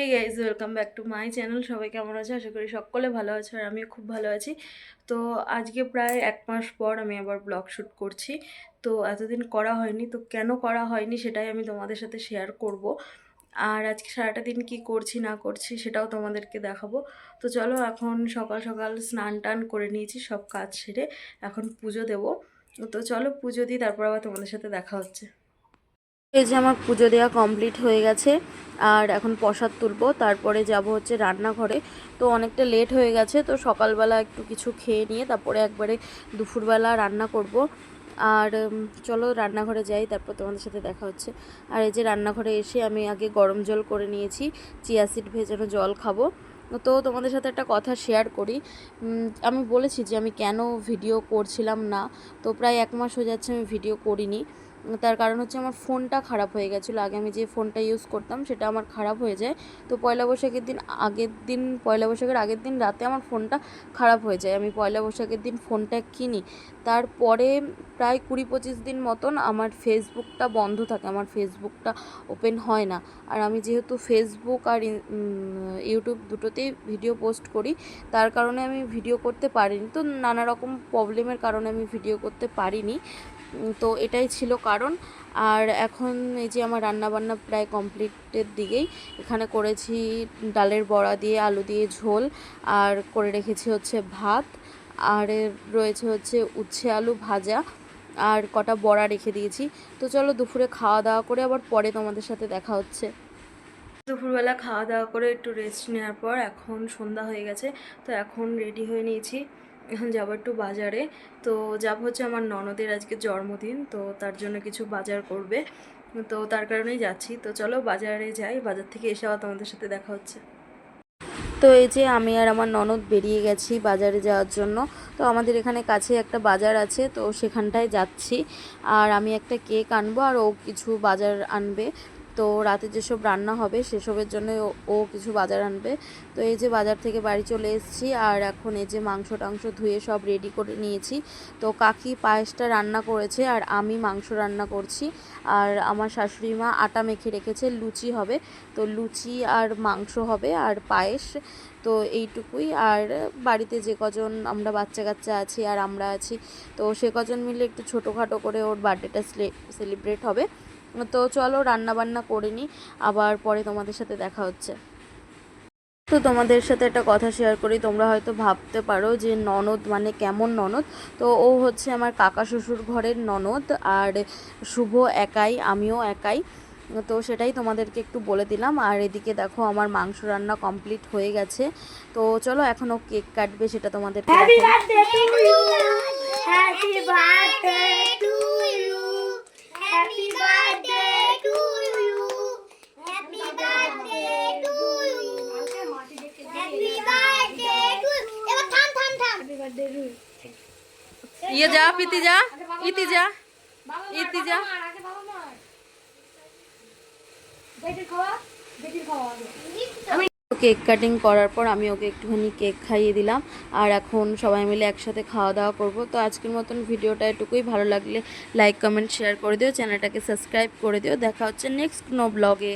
Hey guys welcome back to my channel সবাই কেমন আছে? আশা করি সকলে ভালো আছে আর আমিও খুব ভালো আছি। তো আজকে প্রায় এক মাস পর আমি আবার ব্লগ শ্যুট করছি। তো এতদিন করা হয়নি, তো কেন করা হয়নি সেটাই আমি তোমাদের সাথে শেয়ার করব। আর আজকে সারাটা দিন কি করছি, না করছি সেটাও তোমাদেরকে দেখাবো। তো চলো এখন সকাল সকাল স্নান টান করে নিয়েছি, সব কাজ সেরে এখন পুজো দেবো। তো চলো পুজো দিই, তারপর আবার তোমাদের সাথে দেখা হচ্ছে। এই যে আমার পুজো দেওয়া কমপ্লিট হয়ে গেছে, আর এখন প্রসাদ তুলবো, তারপরে যাব হচ্ছে রান্নাঘরে। তো অনেকটা লেট হয়ে গেছে, তো সকালবেলা একটু কিছু খেয়ে নিয়ে তারপরে একবারে দুপুরবেলা রান্না করব। আর চলো রান্নাঘরে যাই, তারপর তোমাদের সাথে দেখা হচ্ছে। আর এই যে রান্নাঘরে এসে আমি আগে গরম জল করে নিয়েছি, চিয়া সিড ভেজানো জল খাব। তো তোমাদের সাথে একটা কথা শেয়ার করি। আমি বলেছি যে আমি কেন ভিডিও করছিলাম না, তো প্রায় এক মাস হয়ে যাচ্ছে আমি ভিডিও করিনি। তার কারণ হচ্ছে আমার ফোনটা খারাপ হয়ে গেছিল। আগে আমি যে ফোনটা ইউজ করতাম, সেটা আমার খারাপ হয়ে যায়। তো পয়লা বৈশাখের দিন, আগের দিন, পয়লা বৈশাখের আগের দিন রাতে আমার ফোনটা খারাপ হয়ে যায়। আমি পয়লা বৈশাখের দিন ফোনটা কিনি। তারপরে প্রায় কুড়ি পঁচিশ দিন মতন আমার ফেসবুকটা বন্ধ থাকে। আমার ফেসবুকটা ওপেন হয় না। আর আমি যেহেতু ফেসবুক আর ইউটিউব দুটোতেই ভিডিও পোস্ট করি, তার কারণে আমি ভিডিও করতে পারিনি। তো নানা রকম প্রবলেমের কারণে আমি ভিডিও করতে পারিনি। তো এটাই ছিল কারণ, আর এখন এই যে আমার রান্নাবান্না প্রায় কমপ্লিটের দিকেই, এখানে করেছি ডালের বড়া দিয়ে আলু দিয়ে ঝোল, আর করে রেখেছি হচ্ছে ভাত, আর রয়েছে হচ্ছে উচ্ছে আলু ভাজা, আর কটা বড়া রেখে দিয়েছি। তো চলো দুপুরে খাওয়া দাওয়া করে আবার পরে তোমাদের সাথে দেখা হচ্ছে। দুপুরবেলা খাওয়া দাওয়া করে একটু রেস্ট নেওয়ার পর এখন সন্ধ্যা হয়ে গেছে, তো এখন রেডি হয়ে নিয়েছি। যাব একটু বাজারে। তো যাব হচ্ছে আমার ননদের আজকে জন্মদিন, তো তার জন্য কিছু বাজার করবে। তো তার কারণেই যাচ্ছি। তো চলো বাজারে যাই, বাজার থেকে এসে আবার তোমাদের সাথে দেখা হচ্ছে। তো এই যে আমি আর আমার ননদ বেরিয়ে গেছি বাজারে যাওয়ার জন্য। তো আমাদের এখানে কাছে একটা বাজার আছে, তো সেখানটায় যাচ্ছি। আর আমি একটা কেক আনব আর ও কিছু বাজার আনবে। তো রাতে যেসব রান্না হবে, সেসবের জন্য ও- কিছু বাজার আনবে। তো এই যে বাজার থেকে বাড়ি চলে এসেছি, আর এখন এই যে মাংস টাংস ধুয়ে সব রেডি করে নিয়েছি। তো কাকি পায়েসটা রান্না করেছে, আর আমি মাংস রান্না করছি। আর আমার শাশুড়ি মা আটা মেখে রেখেছে, লুচি হবে। তো লুচি আর মাংস হবে, আর পায়েস। তো এইটুকুই, আর বাড়িতে যে কজন আমরা বাচ্চা কাচ্চা আছি আর আমরা আছি, তো সে কজন মিলে একটু ছোটোখাটো করে ওর বার্থডেটা সেলিব্রেট হবে। তো চলো রান্না বান্না করে নিই আবার পরে তোমাদের সাথে দেখা হচ্ছে। তো তোমাদের সাথে একটা কথা শেয়ার করি তোমরা হয়তো ভাবতে পারো যে ননদ মানে কেমন ননদ? তো ও হচ্ছে আমার কাকা শ্বশুর ঘরের ননদ আর শুভ একাই আমিও একাই। তো সেটাই তোমাদেরকে একটু বলে দিলাম। আর এদিকে দেখো আমার মাংস রান্না কমপ্লিট হয়ে গেছে। তো চলো এখনও কেক কাটবে সেটা তোমাদেরকে ইয়ে যা পিতি যা ইতি যা ইতি যা কেক কাটিং করার পর আমি ওকে একটুখানি কেক খাইয়ে দিলাম। আর এখন সবাই মিলে একসাথে খাওয়া দাওয়া করব। তো আজকের মতন ভিডিওটা এটুকুই। ভালো লাগলে লাইক কমেন্ট শেয়ার করে দিও। চ্যানেলটাকে সাবস্ক্রাইব করে দিও। দেখা হচ্ছে নেক্সট কোনো ব্লগে